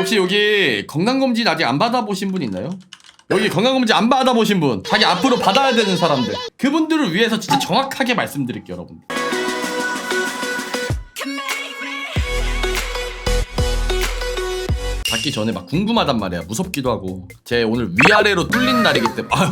혹시 여기 건강검진 아직 안 받아보신 분 있나요? 여기 건강검진 안 받아보신 분 자기 앞으로 받아야 되는 사람들. 그분들을 위해서 진짜 정확하게 말씀드릴게요 여러분. 받기 전에 막 궁금하단 말이야. 무섭기도 하고. 제 오늘 위아래로 뚫린 날이기 때문에. 아유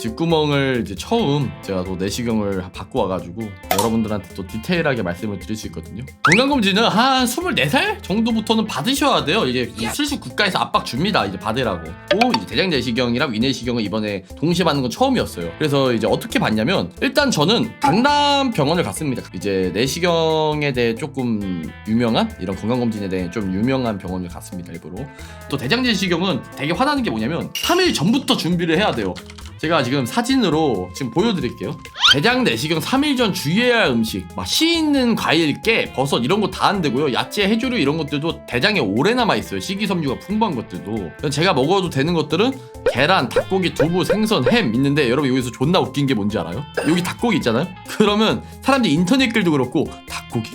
뒷구멍을 이제 처음 제가 또 내시경을 받고 와가지고 여러분들한테 또 디테일하게 말씀을 드릴 수 있거든요. 건강검진은 한 24살 정도부터는 받으셔야 돼요. 이게 슬슬 국가에서 압박 줍니다. 이제 받으라고. 또 이제 대장 내시경이랑 위내시경을 이번에 동시에 받는 건 처음이었어요. 그래서 이제 어떻게 받냐면 일단 저는 강남 병원을 갔습니다. 이제 내시경에 대해 조금 유명한 이런 건강검진에 대해 좀 유명한 병원을 갔습니다. 일부러. 또 대장 내시경은 되게 화나는 게 뭐냐면 3일 전부터 준비를 해야 돼요. 제가 지금 사진으로 지금 보여드릴게요. 대장 내시경 3일 전 주의해야 할 음식, 막 씨 있는 과일, 깨, 버섯 이런 거 다 안 되고요. 야채, 해조류 이런 것들도 대장에 오래 남아 있어요. 식이섬유가 풍부한 것들도. 제가 먹어도 되는 것들은 계란, 닭고기, 두부, 생선, 햄 있는데 여러분 여기서 존나 웃긴 게 뭔지 알아요? 여기 닭고기 있잖아요. 그러면 사람들이 인터넷 글도 그렇고 닭고기?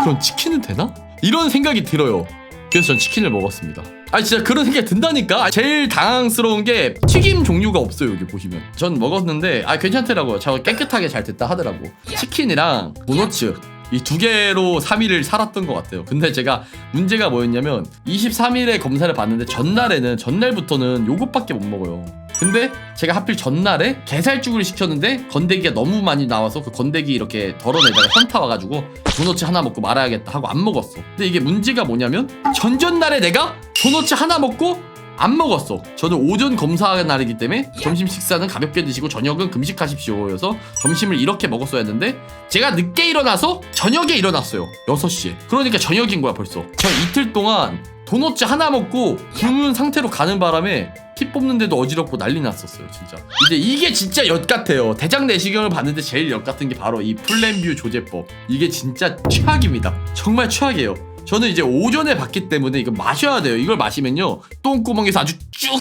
그럼 치킨은 되나? 이런 생각이 들어요. 그래서 전 치킨을 먹었습니다. 아 진짜 그런 생각이 든다니까. 제일 당황스러운 게 튀김 종류가 없어요 여기 보시면. 전 먹었는데 아 괜찮더라고요. 저 깨끗하게 잘 됐다 하더라고. 치킨이랑 도너츠 이 두 개로 3일을 살았던 것 같아요. 근데 제가 문제가 뭐였냐면 23일에 검사를 받는데 전날에는 전날부터는 요것밖에 못 먹어요. 근데 제가 하필 전날에 게살죽을 시켰는데 건더기가 너무 많이 나와서 그 건더기 이렇게 덜어내다가 현타 와가지고 도너츠 하나 먹고 말아야겠다 하고 안 먹었어. 근데 이게 문제가 뭐냐면 전전날에 내가 도너츠 하나 먹고 안 먹었어. 저는 오전 검사 날이기 때문에 점심 식사는 가볍게 드시고 저녁은 금식하십시오여서 점심을 이렇게 먹었어야 했는데 제가 늦게 일어나서 저녁에 일어났어요. 6시에. 그러니까 저녁인 거야 벌써. 저 이틀 동안 도너츠 하나 먹고 굶은 상태로 가는 바람에 피 뽑는데도 어지럽고 난리 났었어요 진짜. 이제 이게 진짜 엿 같아요. 대장 내시경을 봤는데 제일 엿 같은 게 바로 이 플랜뷰 조제법. 이게 진짜 최악입니다. 정말 최악이에요. 저는 이제 오전에 봤기 때문에 이거 마셔야 돼요. 이걸 마시면요 똥구멍에서 아주 쭉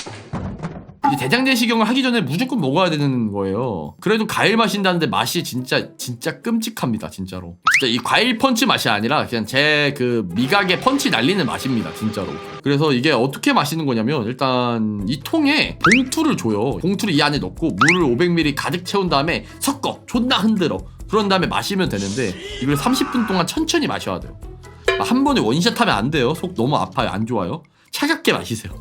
이제 대장 내시경을 하기 전에 무조건 먹어야 되는 거예요. 그래도 과일 마신다는데 맛이 진짜 진짜 끔찍합니다, 진짜로. 진짜 이 과일 펀치 맛이 아니라 그냥 제 그 미각에 펀치 날리는 맛입니다, 진짜로. 그래서 이게 어떻게 마시는 거냐면 일단 이 통에 봉투를 줘요. 봉투를 이 안에 넣고 물을 500ml 가득 채운 다음에 섞어 존나 흔들어. 그런 다음에 마시면 되는데 이걸 30분 동안 천천히 마셔야 돼요. 한 번에 원샷 하면 안 돼요. 속 너무 아파요. 안 좋아요. 차갑게 마시세요.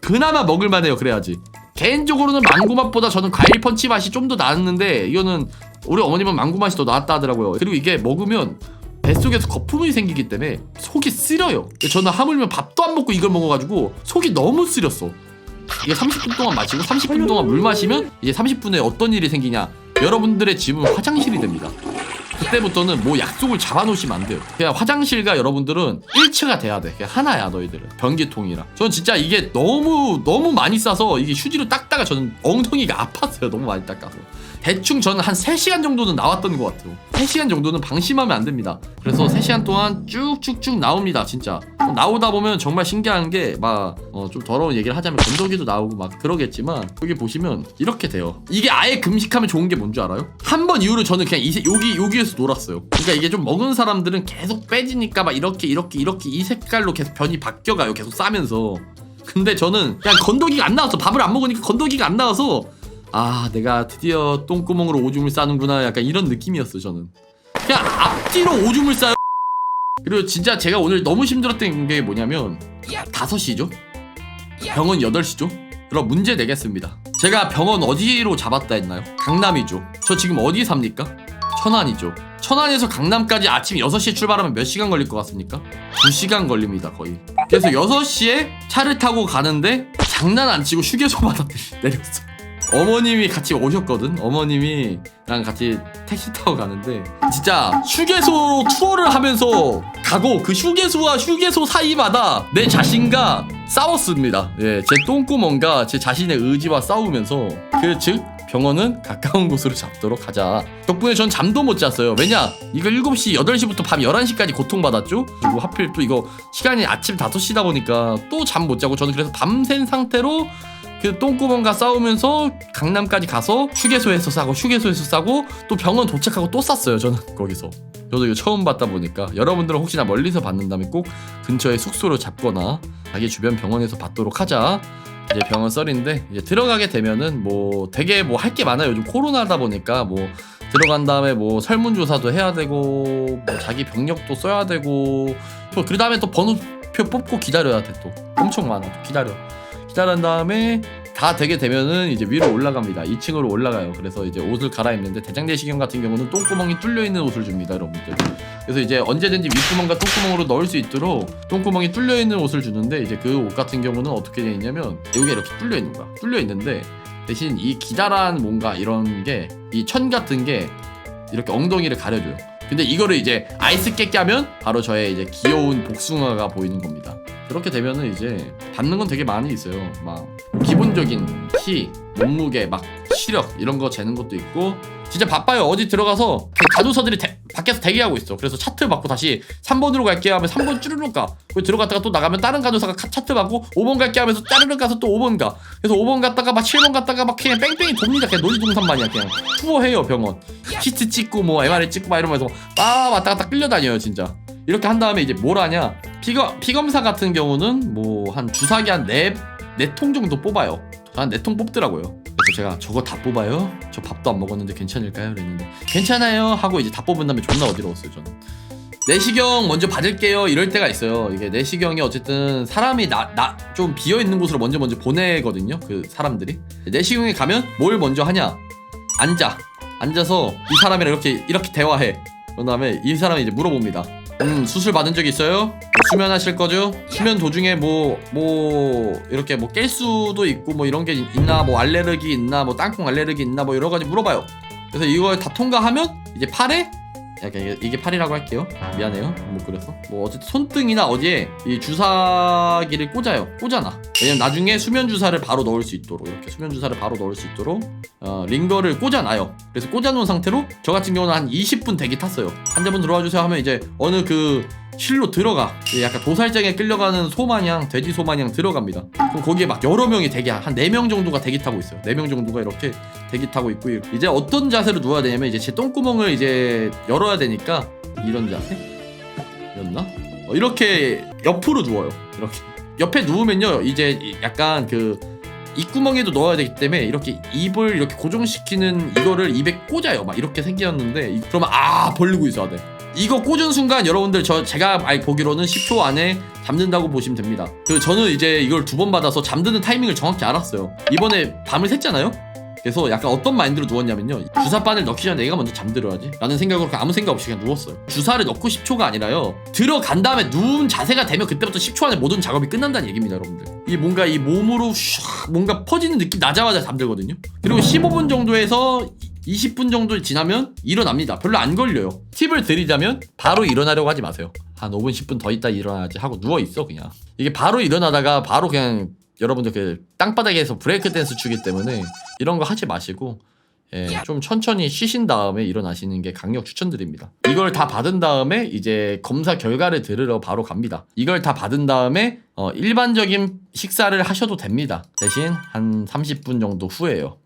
그나마 먹을만해요. 그래야지. 개인적으로는 망고 맛보다 저는 과일 펀치 맛이 좀 더 나았는데 이거는 우리 어머님은 망고 맛이 더 나았다 하더라고요. 그리고 이게 먹으면 뱃속에서 거품이 생기기 때문에 속이 쓰려요. 저는 하물며 밥도 안 먹고 이걸 먹어가지고 속이 너무 쓰렸어. 이게 30분 동안 마시고 30분 동안 물 마시면 이제 30분에 어떤 일이 생기냐? 여러분들의 집은 화장실이 됩니다. 그때부터는 뭐 약속을 잡아놓으시면 안 돼요. 그냥 화장실과 여러분들은 일체가 돼야 돼. 그냥 하나야 너희들은 변기통이랑. 저는 진짜 이게 너무 너무 많이 싸서 이게 휴지로 닦다가 저는 엉덩이가 아팠어요. 너무 많이 닦아서. 대충 저는 한 3시간 정도는 나왔던 것 같아요. 3시간 정도는 방심하면 안 됩니다. 그래서 3시간 동안 쭉쭉쭉 나옵니다, 진짜. 나오다 보면 정말 신기한 게막 어, 좀 더러운 얘기를 하자면 건더기도 나오고 막 그러겠지만 여기 보시면 이렇게 돼요. 이게 아예 금식하면 좋은 게 뭔지 알아요? 한 번 이후로 저는 그냥 이세, 여기 여기 에서 놀았어요. 그러니까 이게 좀 먹은 사람들은 계속 빼지니까 막 이렇게 이렇게 이렇게 이 색깔로 계속 변이 바뀌어가요. 계속 싸면서. 근데 저는 그냥 건더기가 안 나왔어. 밥을 안 먹으니까 건더기가 안 나와서 아 내가 드디어 똥구멍으로 오줌을 싸는구나 약간 이런 느낌이었어 저는 그냥 앞뒤로 오줌을 싸요 그리고 진짜 제가 오늘 너무 힘들었던 게 뭐냐면 5시죠 병원 8시죠 그럼 문제 내겠습니다 제가 병원 어디로 잡았다 했나요? 강남이죠 저 지금 어디 삽니까? 천안이죠 천안에서 강남까지 아침 6시에 출발하면 몇 시간 걸릴 것 같습니까? 2시간 걸립니다 거의 그래서 6시에 차를 타고 가는데 장난 안 치고 휴게소마다 내렸어 어머님이 같이 오셨거든. 어머님이랑 같이 택시 타고 가는데 진짜 휴게소 투어를 하면서 가고 그 휴게소와 휴게소 사이마다 내 자신과 싸웠습니다. 예, 제 똥구멍과 제 자신의 의지와 싸우면서 그즉 병원은 가까운 곳으로 잡도록 하자. 덕분에 전 잠도 못 잤어요. 왜냐? 이거 7시, 8시부터 밤 11시까지 고통받았죠? 그리고 하필 또 이거 시간이 아침 5시다 보니까 또 잠 못 자고 저는 그래서 밤샌 상태로 그그 똥구멍과 싸우면서 강남까지 가서 휴게소에서 싸고 휴게소에서 싸고 또 병원 도착하고 또 쌌어요 저는 거기서 저도 이거 처음 봤다 보니까 여러분들은 혹시나 멀리서 봤는다면 꼭 근처에 숙소를 잡거나 자기 주변 병원에서 받도록 하자 이제 병원 썰인데 이제 들어가게 되면은 뭐 되게 뭐 할 게 많아요. 요즘 코로나다 보니까 뭐 들어간 다음에 뭐 설문조사도 해야 되고 뭐 자기 병력도 써야 되고 또 그 다음에 또 번호표 뽑고 기다려야 돼 또. 엄청 많아. 또 기다려. 기다린 다음에 다 되게 되면은 이제 위로 올라갑니다 2층으로 올라가요 그래서 이제 옷을 갈아입는데 대장내시경 같은 경우는 똥구멍이 뚫려 있는 옷을 줍니다 여러분들 그래서 이제 언제든지 윗구멍과 똥구멍으로 넣을 수 있도록 똥구멍이 뚫려 있는 옷을 주는데 이제 그 옷 같은 경우는 어떻게 되어 있냐면 여기가 이렇게 뚫려 있는 거야 뚫려 있는데 대신 이 기다란 뭔가 이런 게 이 천 같은 게 이렇게 엉덩이를 가려줘요. 근데 이거를 이제 아이스 깨게 하면 바로 저의 이제 귀여운 복숭아가 보이는 겁니다. 그렇게 되면은 이제 받는 건 되게 많이 있어요. 막 기본적인 키, 몸무게, 막 시력 이런 거 재는 것도 있고 진짜 바빠요. 어디 들어가서 그 간호사들이 대- 밖에서 대기하고 있어. 그래서 차트 받고 다시 3번으로 갈게 하면 3번 쭈르륵 가. 그리고 들어갔다가 또 나가면 다른 카- 차트 받고 5번 갈게 하면서 짜르륵 가서 또 5번 가. 그래서 5번 갔다가 막 7번 갔다가 막 그냥 뺑뺑이 돕니다. 그냥 놀이동산만이야 그냥 투어해요 병원. 키트 찍고 뭐 MRI 찍고 막 이러면서 막 왔다 갔다 끌려다녀요 진짜. 이렇게 한 다음에 이제 뭘 하냐 피검 피검사 같은 경우는 뭐 한 주사기 한네 네 통 정도 뽑아요. 한 네 통 뽑더라고요. 그래서 제가 저거 다 뽑아요? 저 밥도 안 먹었는데 괜찮을까요? 그랬는데 괜찮아요 하고 이제 다 뽑은 다음에 존나 어지러웠어요 저는. 내시경 먼저 받을게요 이럴 때가 있어요 이게 내시경이 어쨌든 사람이 나 나 좀 비어 있는 곳으로 먼저 먼저 보내거든요 그 사람들이 내시경에 가면 뭘 먼저 하냐 앉아 앉아서 이 사람이랑 이렇게 이렇게 대화해 그런 다음에 이 사람이 이제 물어봅니다 음 수술 받은 적 있어요 뭐 수면하실 거죠 수면 도중에 뭐 뭐 이렇게 뭐 깰 수도 있고 뭐 이런 게 있나 뭐 알레르기 있나 뭐 땅콩 알레르기 있나 뭐 여러 가지 물어봐요 그래서 이걸 다 통과하면 이제 팔에 약간 이게- 팔이라고 할게요. 미안해요. 뭐 그래서 뭐 어쨌든 손등이나 어디에 이 주사기를 꽂아요. 꽂아놔. 왜냐면 나중에 수면 주사를 바로 넣을 수 있도록 이렇게 수면 주사를 바로 넣을 수 있도록 어, 링거를 꽂아놔요. 그래서 꽂아놓은 상태로 저 같은 경우는 한 20분 대기 탔어요. 환자분 들어와 주세요 하면 이제 어느 그 실로 들어가 약간 도살장에 끌려가는 소 마냥 돼지 소 마냥 들어갑니다. 그럼 거기에 막 여러 명이 대기 한 4명 정도가 대기 타고 있어요. 4명 정도가 이렇게 대기 타고 있고 이제 어떤 자세로 누워야 되냐면 이제 제 똥구멍을 이제 열어야 되니까 이런 자세였나? 어, 이렇게 옆으로 누워요. 이렇게 옆에 누우면요 이제 약간 그 입구멍에도 넣어야 되기 때문에 이렇게 입을 이렇게 고정시키는 이거를 입에 꽂아요. 막 이렇게 생겼는데 이- 그러면 아 벌리고 있어야 돼. 이거 꽂은 순간 여러분들 저 제가 알 보기로는 10초 안에 잠든다고 보시면 됩니다. 그 저는 이제 이걸 두 번 받아서 잠드는 타이밍을 정확히 알았어요. 이번에 밤을 샜잖아요. 그래서 약간 어떤 마인드로 누웠냐면요. 주사바늘 넣기 전에 내가 먼저 잠들어야지. 라는 생각으로 그냥 아무 생각 없이 그냥 누웠어요. 주사를 넣고 10초가 아니라요. 들어간 다음에 누운 자세가 되면 그때부터 10초 안에 모든 작업이 끝난다는 얘기입니다, 여러분들. 이 뭔가 이 몸으로 슉 뭔가 퍼지는 느낌 나자마자 잠들거든요. 그리고 15분 정도에서 20분 정도 지나면 일어납니다. 별로 안 걸려요. 팁을 드리자면 바로 일어나려고 하지 마세요. 한 5분 10분 더 있다 일어나야지 하고 누워 있어 그냥. 이게 바로 일어나다가 바로 그냥 여러분들 그 땅바닥에서 브레이크 댄스 추기 때문에 이런 거 하지 마시고 예, 좀 천천히 쉬신 다음에 일어나시는 게 강력 추천드립니다. 이걸 다 받은 다음에 이제 검사 결과를 들으러 바로 갑니다. 이걸 다 받은 다음에 어, 일반적인 식사를 하셔도 됩니다. 대신 한 30분 정도 후에요.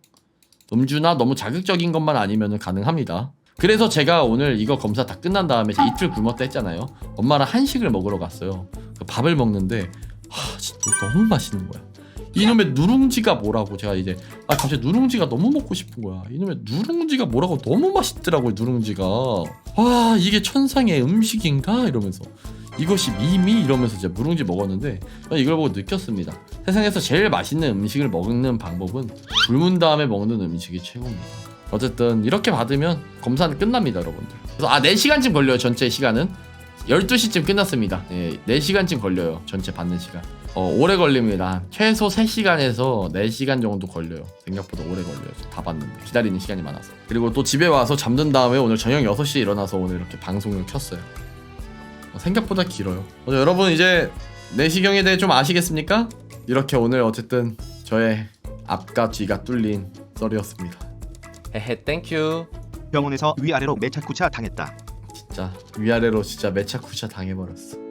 음주나 너무 자극적인 것만 아니면 가능합니다. 그래서 제가 오늘 이거 검사 다 끝난 다음에 이틀 굶었다 했잖아요. 엄마랑 한식을 먹으러 갔어요. 그 밥을 먹는데 하, 진짜 너무 맛있는 거야. 이놈의 누룽지가 뭐라고 제가 이제 아 갑자기 누룽지가 너무 먹고 싶은 거야. 이놈의 누룽지가 뭐라고 너무 맛있더라고요 누룽지가. 와 이게 천상의 음식인가 이러면서 이것이 미미 이러면서 이제 누룽지 먹었는데 저는 이걸 보고 느꼈습니다. 세상에서 제일 맛있는 음식을 먹는 방법은 굶은 다음에 먹는 음식이 최고입니다. 어쨌든 이렇게 받으면 검사는 끝납니다 여러분들. 그래서 아 4시간쯤 걸려요 전체 시간은. 12시쯤 끝났습니다. 예, 4시간쯤 걸려요. 전체 받는 시간. 어, 오래 걸립니다. 최소 3시간에서 4시간 정도 걸려요. 생각보다 오래 걸려요. 다 받는데. 기다리는 시간이 많아서. 그리고 또 집에 와서 잠든 다음에 오늘 저녁 6시에 일어나서 오늘 이렇게 방송을 켰어요. 어, 생각보다 길어요. 어, 여러분 이제 내시경에 대해 좀 아시겠습니까? 이렇게 오늘 어쨌든 저의 앞과 뒤가 뚫린 썰이었습니다. 헤헤 땡큐 병원에서 위아래로 매차쿠차 당했다. 진짜 위아래로 진짜 매차쿠샤 당해버렸어.